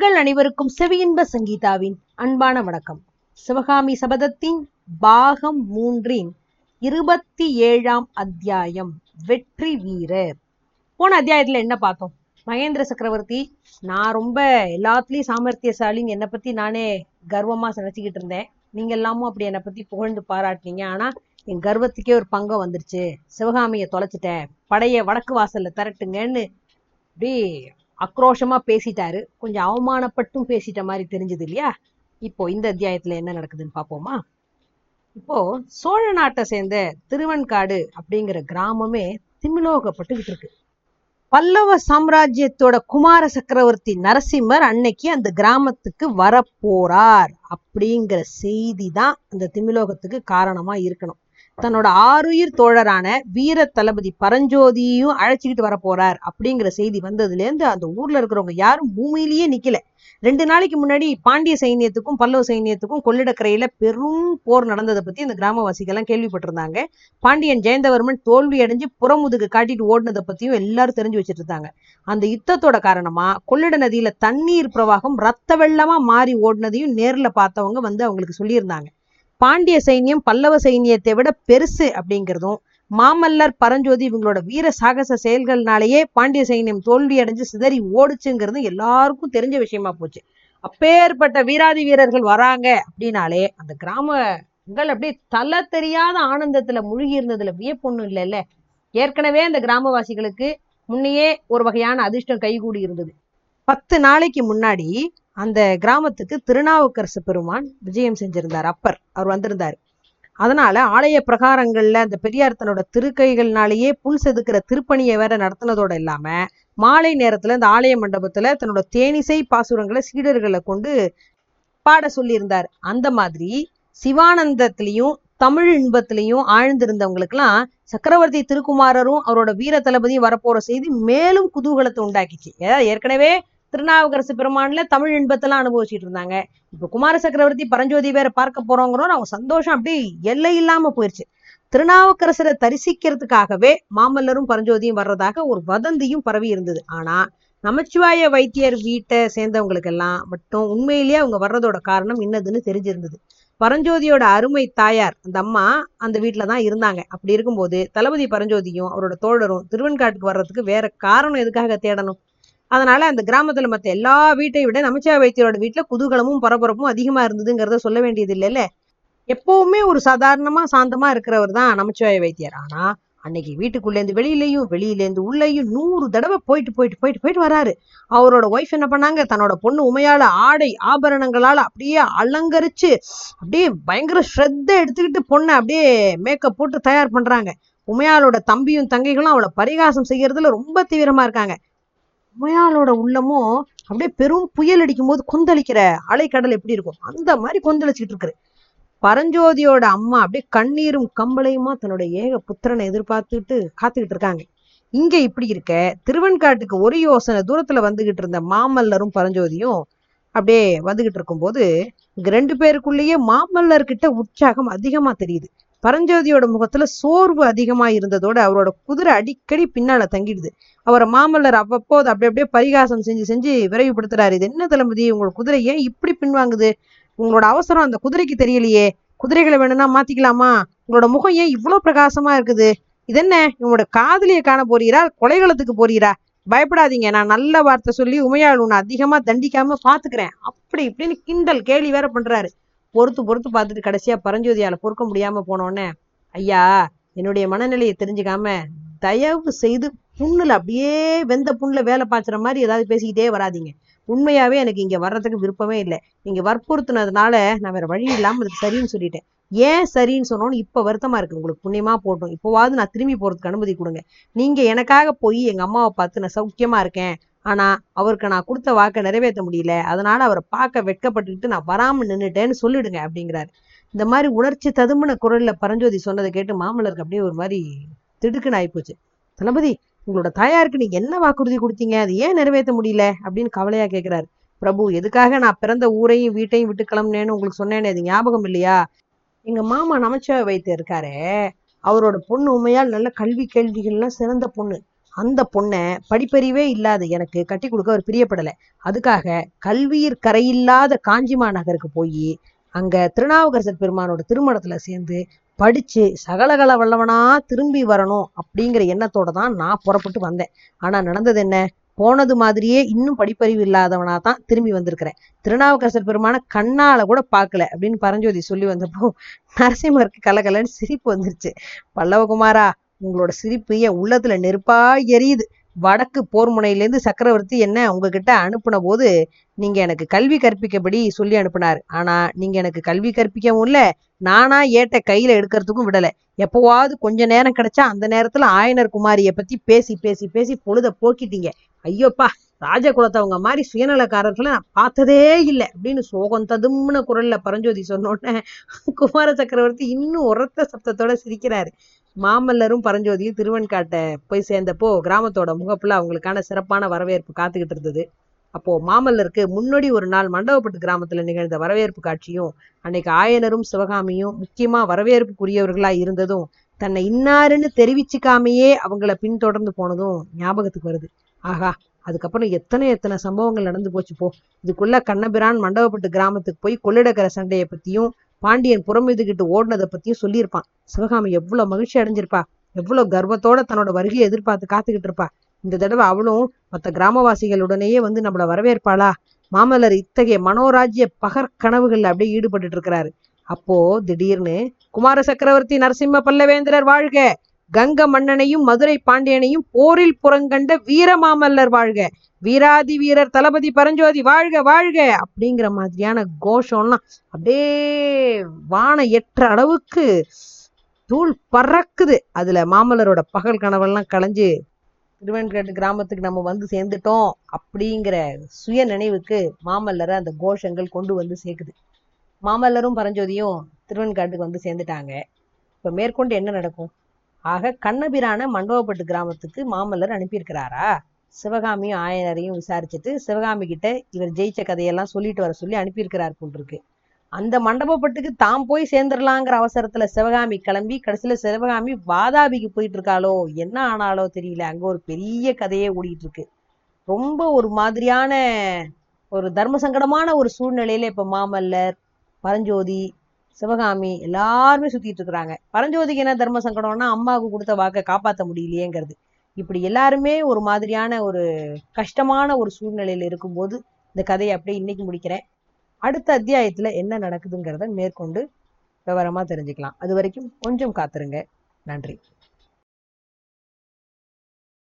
நேயர்கள் அனைவருக்கும் செவியின்ப சங்கீதாவின் அன்பான வணக்கம். சிவகாமி சபதத்தின் பாகம் மூன்றின் இருபத்தி ஏழாம் அத்தியாயம் வெற்றி வீரர். போன அத்தியாயத்துல என்ன பார்த்தோம்? மகேந்திர சக்கரவர்த்தி நான் ரொம்ப எல்லாத்துலயும் சாமர்த்தியசாலின்னு என்னை பத்தி நானே கர்வமா நினைச்சுக்கிட்டு இருந்தேன். நீங்க எல்லாமும் அப்படி என்னை பத்தி புகழ்ந்து பாராட்டினீங்க. ஆனா என் கர்வத்துக்கே ஒரு பங்கம் வந்துருச்சு. சிவகாமியை தொலைச்சிட்டேன். படைய வடக்கு வாசல்ல திரட்டுங்கன்னு அப்படி ஆக்ரோஷமா பேசிட்டாரு. கொஞ்சம் அவமானப்பட்டும் பேசிட்ட மாதிரி தெரிஞ்சது இல்லையா? இப்போ இந்த அத்தியாயத்துல என்ன நடக்குதுன்னு பாப்போமா இப்போ சோழ நாட்டை சேர்ந்த திருவன்காடு அப்படிங்கிற கிராமமே திமிலோகப்பட்டுக்கிட்டு இருக்கு. பல்லவ சாம்ராஜ்யத்தோட குமார சக்கரவர்த்தி நரசிம்மர் அன்னைக்கு அந்த கிராமத்துக்கு வரப்போறார் அப்படிங்கிற செய்தி தான் அந்த திமிலோகத்துக்கு காரணமா இருக்கணும். தன்னோட ஆறுயிர் தோழரான வீர தளபதி பரஞ்சோதியையும் அழைச்சிக்கிட்டு வர போறார் அப்படிங்கிற செய்தி வந்ததுல இருந்து அந்த ஊர்ல இருக்கிறவங்க யாரும் பூமியிலேயே நிக்கல. ரெண்டு நாளைக்கு முன்னாடி பாண்டிய சைனியத்துக்கும் பல்லவ சைனியத்துக்கும் கொள்ளிடக்கரையில பெரும் போர் நடந்ததை பத்தி அந்த கிராமவாசிகள் எல்லாம் கேள்விப்பட்டிருந்தாங்க. பாண்டியன் ஜெயந்தவர்மன் தோல்வி அடைஞ்சு புறமுதுகு காட்டிட்டு ஓடினதை பத்தியும் எல்லாரும் தெரிஞ்சு வச்சிட்டு இருந்தாங்க அந்த யுத்தத்தோட காரணமா கொள்ளிட நதியில தண்ணீர் பிரவாகம் ரத்த வெள்ளமா மாறி ஓடினதையும் நேர்ல பார்த்தவங்க வந்து அவங்களுக்கு சொல்லியிருந்தாங்க. பாண்டிய சைன்யம் பல்லவ சைன்யத்தை விட பெருசு அப்படிங்கிறதும் மாமல்லர் பரஞ்சோதி இவங்களோட வீர சாகச செயல்கள்னாலேயே பாண்டிய சைன்யம் தோல்வி அடைஞ்சு சிதறி ஓடுச்சுங்கிறது எல்லாருக்கும் தெரிஞ்ச விஷயமா போச்சு. அப்பேற்பட்ட வீராதி வீரர்கள் வராங்க அப்படின்னாலே அந்த கிராமங்கள் அப்படியே தலை தெரியாத ஆனந்தத்துல முழுகி இருந்ததுல வியப்பொண்ணும் இல்லைல்ல. ஏற்கனவே அந்த கிராமவாசிகளுக்கு முன்னையே ஒரு வகையான அதிர்ஷ்டம் கைகூடி இருந்தது. பத்து நாளைக்கு முன்னாடி அந்த கிராமத்துக்கு திருநாவுக்கரசு பெருமான் விஜயம் செஞ்சிருந்தார் அப்பர். அவர் வந்திருந்தார். அதனால ஆலய பிரகாரங்கள்ல அந்த பெரியார் தன்னோட திருக்கைகள்னாலேயே புல் செதுக்கிற திருப்பணியை வேற நடத்தினதோட இல்லாம மாலை நேரத்துல இந்த ஆலய மண்டபத்துல தன்னோட தேனிசை பாசுரங்களை சீடர்களை கொண்டு பாட சொல்லியிருந்தார். அந்த மாதிரி சிவானந்தத்திலையும் தமிழ் இன்பத்திலையும் ஆழ்ந்திருந்தவங்களுக்கெல்லாம் சக்கரவர்த்தி திருக்குமாரரும் அவரோட வீர தளபதியும் வரப்போற செய்தி மேலும் குதூகலத்தை உண்டாக்கிச்சு. ஏதாவது ஏற்கனவே திருநாவுக்கரசு பெருமான்ல தமிழ் இன்பத்தெல்லாம் அனுபவிச்சுட்டு இருந்தாங்க. இப்ப குமார சக்கரவர்த்தி பரஞ்சோதி வேற பார்க்க போறோங்கிறோம். அவங்க சந்தோஷம் அப்படியே எல்லை இல்லாம போயிருச்சு. திருநாவுக்கரசரை தரிசிக்கிறதுக்காகவே மாமல்லரும் பரஞ்சோதியும் வர்றதாக ஒரு வதந்தியும் பரவி இருந்தது. ஆனா நமச்சிவாய வைத்தியர் வீட்டை சேர்ந்தவங்களுக்கெல்லாம் மட்டும் உண்மையிலேயே அவங்க வர்றதோட காரணம் என்னதுன்னு தெரிஞ்சிருந்தது. பரஞ்சோதியோட அருமை தாயார் அந்த அம்மா அந்த வீட்டில தான் இருந்தாங்க. அப்படி இருக்கும்போது தளபதி பரஞ்சோதியும் அவரோட தோழரும் திருவெண்காட்டுக்கு வர்றதுக்கு வேற காரணம் எதுக்காக தேடணும்? அதனால அந்த கிராமத்துல மத்த எல்லா வீட்டை விட நமச்சிவாய வைத்தியரோட வீட்டுல குதூகலமும் பரபரப்பும் அதிகமா இருந்ததுங்கிறத சொல்ல வேண்டியது இல்லைல்ல. எப்பவுமே ஒரு சாதாரணமா சாந்தமா இருக்கிறவர் தான் நமச்சிவாய வைத்தியர். ஆனா அன்னைக்கு வீட்டுக்குள்ளேருந்து வெளியிலையும் வெளியிலேருந்து உள்ளேயும் நூறு தடவை போயிட்டு போயிட்டு போயிட்டு போயிட்டு வராரு. அவரோட ஒய்ஃப் என்ன பண்ணாங்க? தன்னோட பொண்ணு உமையால ஆடை ஆபரணங்களால அப்படியே அலங்கரிச்சு அப்படியே பயங்கர ஸ்ரத்த எடுத்துக்கிட்டு பொண்ணை அப்படியே மேக்கப் போட்டு தயார் பண்றாங்க. உமையாலோட தம்பியும் தங்கைகளும் அவளை பரிகாசம் செய்யறதுல ரொம்ப தீவிரமா இருக்காங்க. உமையாளோட உள்ளமும் அப்படியே பெரும் புயல் அடிக்கும் போது கொந்தளிக்கிற அலைக்கடல் எப்படி இருக்கும்? அந்த மாதிரி கொந்தளிச்சுட்டு இருக்கு பரஞ்சோதியோட அம்மா அப்படியே கண்ணீரும் கம்பளையுமா தன்னோட ஏக புத்திரனை எதிர்பார்த்துட்டு காத்துக்கிட்டு இருக்காங்க. இங்க இப்படி இருக்க திருவெண்காட்டுக்கு ஒரு யோசனை தூரத்துல வந்துகிட்டு இருந்த மாமல்லரும் பரஞ்சோதியும் அப்படியே வந்துகிட்டு இருக்கும்போது இங்க ரெண்டு பேருக்குள்ளேயே மாமல்லர் கிட்ட உற்சாகம் அதிகமா தெரியுது. பரஞ்சோதியோட முகத்துல சோர்வு அதிகமா இருந்ததோட அவரோட குதிரை அடிக்கடி பின்னால தங்கிடுது. அவரை மாமல்லர் அவ்வப்போது அப்படி அப்படியே பரிகாசம் செஞ்சு செஞ்சு விரைவுபடுத்துறாரு. இது என்ன தளபதி உங்களோட குதிரை ஏன் இப்படி பின்வாங்குது? உங்களோட அவசரம் அந்த குதிரைக்கு தெரியலையே. குதிரைகளை வேணும்னா மாத்திக்கலாமா? உங்களோட முகம் ஏன் இவ்வளவு பிரகாசமா இருக்குது? இதென்ன? உங்களோட காதலியை காண போறீரா? கொலைகளத்துக்கு போறீரா? பயப்படாதீங்க. நான் நல்ல வார்த்தை சொல்லி உமையாள் உன்னை அதிகமா தண்டிக்காம பாத்துக்கிறேன். அப்படி இப்படின்னு கிண்டல் கேலி வேற பண்றாரு. பொறுத்து பொறுத்து பார்த்துட்டு கடைசியா பரஞ்சோதியால பொறுக்க முடியாம போனோடனே ஐயா என்னுடைய மனநிலையை தெரிஞ்சுக்காம தயவு செய்து புண்ணுல அப்படியே வெந்த புண்ணுல வேலை பார்க்குற மாதிரி ஏதாவது பேசிக்கிட்டே வராதீங்க. உண்மையாவே எனக்கு இங்க வர்றதுக்கு விருப்பமே இல்லை. நீங்க வற்புறுத்துனதுனால நான் வேற வழி இல்லாமல் அதுக்கு சரின்னு சொல்லிட்டேன். ஏன் சரின்னு சொன்னோன்னு இப்போ வருத்தமா இருக்கு. உங்களுக்கு புண்ணியமா போட்டோம். இப்போவாவது நான் திரும்பி போறதுக்கு அனுமதி கொடுங்க. நீங்க எனக்காக போய் எங்க அம்மாவை பார்த்து நான் சௌக்கியமா இருக்கேன். ஆனா அவருக்கு நான் கொடுத்த வாக்கை நிறைவேற்ற முடியல. அதனால அவரை பார்க்க வெட்கப்பட்டுக்கிட்டு நான் வராமல் நின்னுட்டேன்னு சொல்லிடுங்க அப்படிங்கிறாரு. இந்த மாதிரி உணர்ச்சி ததும்பின குரல்ல பரஞ்சோதி சொன்னதை கேட்டு மாமல்லருக்கு அப்படியே ஒரு மாதிரி திடுக்குன்னு ஆயிப்போச்சு. தளபதி உங்களோட தாயாருக்கு நீங்க என்ன வாக்குறுதி கொடுத்தீங்க? அது ஏன் நிறைவேற்ற முடியல? அப்படின்னு கவலையா கேட்கிறாரு பிரபு எதுக்காக நான் பிறந்த ஊரையும் வீட்டையும் விட்டு கிளம்புனேன்னு உங்களுக்கு சொன்னேனே அது ஞாபகம் இல்லையா? எங்க மாமா நமச்சிவாய் வைத்தியர் இருக்காரே. அவரோட பொண்ணு உண்மையால் நல்ல கல்வி கேள்விகள்லாம் சிறந்த பொண்ணு. அந்த பொண்ணை படிப்பறிவே இல்லாத எனக்கு கட்டி கொடுக்க அவர் பிரியப்படலை. அதுக்காக கல்வியர் கரையில்லாத காஞ்சிமா நகருக்கு போய் அங்க திருநாவுக்கரசர் பெருமானோட திருமணத்துல சேர்ந்து படிச்சு சகலகல வல்லவனா திரும்பி வரணும் அப்படிங்கிற எண்ணத்தோட தான் நான் புறப்பட்டு வந்தேன். ஆனா நடந்தது என்ன? போனது மாதிரியே இன்னும் படிப்பறிவு இல்லாதவனா தான் திரும்பி வந்திருக்கிறேன். திருநாவுக்கரசர் பெருமான கண்ணால கூட பார்க்கல அப்படின்னு பரஞ்சோதி சொல்லி வந்தப்போ நரசிம்மருக்கு கலகலன்னு சிரிப்பு வந்துருச்சு. பல்லவகுமாரா உங்களோட சிரிப்பு என் உள்ளத்துல நெருப்பா எரியுது? வடக்கு போர் முனையிலேருந்து சக்கரவர்த்தி என்ன உங்ககிட்ட அனுப்பின போது நீங்க எனக்கு கல்வி கற்பிக்கபடி சொல்லி அனுப்பினார். ஆனா நீங்க எனக்கு கல்வி கற்பிக்கவும் இல்ல நானா ஏட்ட கையில எடுக்கிறதுக்கும் விடல. எப்போவாவது கொஞ்ச நேரம் கிடைச்சா அந்த நேரத்துல ஆயனர் குமாரிய பத்தி பேசி பேசி பேசி பொழுத போக்கிட்டீங்க. ஐயோப்பா ராஜகுலத்தவங்க மாதிரி சுயநலக்காரர்களை நான் பார்த்ததே இல்லை அப்படின்னு சோகம் ததும்னு குரல்ல பரஞ்சோதி சொன்ன உடனே குமார சக்கரவர்த்தி இன்னும் உரத்த சப்தத்தோட சிரிக்கிறாரு. மாமல்லரும் பரஞ்சோதியும் திருவெண்காட்டை போய் சேர்ந்தப்போ கிராமத்தோட முகப்புல அவங்களுக்கான சிறப்பான வரவேற்பு காத்துக்கிட்டு இருந்தது. அப்போ மாமல்லருக்கு முன்னாடி ஒரு நாள் மண்டபப்பட்டு கிராமத்துல நிகழ்ந்த வரவேற்பு காட்சியும் அன்னைக்கு ஆயனரும் சிவகாமியும் முக்கியமா வரவேற்புக்குரியவர்களா இருந்ததும் தன்னை இன்னாருன்னு தெரிவிச்சுக்காமையே அவங்கள பின்தொடர்ந்து போனதும் ஞாபகத்துக்கு வருது. ஆகா அதுக்கப்புறம் எத்தனை எத்தனை சம்பவங்கள் நடந்து போச்சு போ. இதுக்குள்ள கண்ணபிரான் மண்டபப்பட்டு கிராமத்துக்கு போய் கொள்ளிடக்கிற சண்டையை பத்தியும் பாண்டியன் புறம் புறமிதுகிட்டு ஓடினதை பத்தியும் சொல்லியிருப்பான். சிவகாமி எவ்வளவு மகிழ்ச்சி அடைஞ்சிருப்பா. எவ்வளவு கர்வத்தோட தன்னோட வருகையை எதிர்பார்த்து காத்துக்கிட்டு இருப்பா. இந்த தடவை அவளும் மற்ற கிராமவாசிகளுடனேயே வந்து நம்மள வரவேற்பாளா? மாமல்லர் இத்தகைய மனோராஜ்ய பகற்கனவுகள்ல அப்படியே ஈடுபட்டு இருக்கிறாரு. அப்போ திடீர்னு குமார சக்கரவர்த்தி நரசிம்ம பல்லவேந்திரர் வாழ்க! கங்க மன்னனையும் மதுரை பாண்டியனையும் போரில் புறங்கண்ட வீரமாமல்லர் வாழ்க. வீராதி வீரர் தளபதி பரஞ்சோதி வாழ்க வாழ்க அப்படிங்கிற மாதிரியான கோஷம்லாம் அப்படியே வான எற்ற அளவுக்கு தூள் பறக்குது. அதுல மாமல்லரோட பகல் கனவெல்லாம் களைஞ்சு திருவெண்காட்டு கிராமத்துக்கு நம்ம வந்து சேர்ந்துட்டோம் அப்படிங்கிற சுய நினைவுக்கு மாமல்லரை அந்த கோஷங்கள் கொண்டு வந்து சேர்க்குது. மாமல்லரும் பரஞ்சோதியும் திருவெண்காட்டுக்கு வந்து சேர்ந்துட்டாங்க. இப்போ மேற்கொண்டு என்ன நடக்கும்? ஆக கண்ணபிரான மண்டபப்பட்டு கிராமத்துக்கு மாமல்லர் அனுப்பியிருக்கிறாரா? சிவகாமியும் ஆயனரையும் விசாரிச்சுட்டு சிவகாமி கிட்ட இவர் ஜெயிச்ச கதையெல்லாம் சொல்லிட்டு வர சொல்லி அனுப்பியிருக்கிறார் போல் அந்த மண்டபப்பட்டுக்கு தாம் போய் சேர்ந்துடலாங்கிற அவசரத்துல சிவகாமி கிளம்பி கடைசியில சிவகாமி வாதாபிக்கு போயிட்டு இருக்காளோ என்ன ஆனாலோ தெரியல. அங்க ஒரு பெரிய கதையே ஓடிட்டு இருக்கு ரொம்ப ஒரு மாதிரியான ஒரு தர்ம சங்கடமான ஒரு சூழ்நிலையில இப்ப மாமல்லர் பரஞ்சோதி சிவகாமி எல்லாருமே சுத்திட்டு இருக்கிறாங்க. பரஞ்சோதிக்கு என்ன தர்ம சங்கடம்னா அம்மாவுக்கு கொடுத்த வாக்கை காப்பாற்ற முடியலையேங்கிறது. இப்படி எல்லாருமே ஒரு மாதிரியான ஒரு கஷ்டமான ஒரு சூழ்நிலையில இருக்கும்போது இந்த கதையை அப்படியே இன்னைக்கு முடிக்கிறேன். அடுத்த அத்தியாயத்துல என்ன நடக்குதுங்கிறத மேற்கொண்டு விவரமா தெரிஞ்சுக்கலாம். அது வரைக்கும் கொஞ்சம் காத்துருங்க. நன்றி.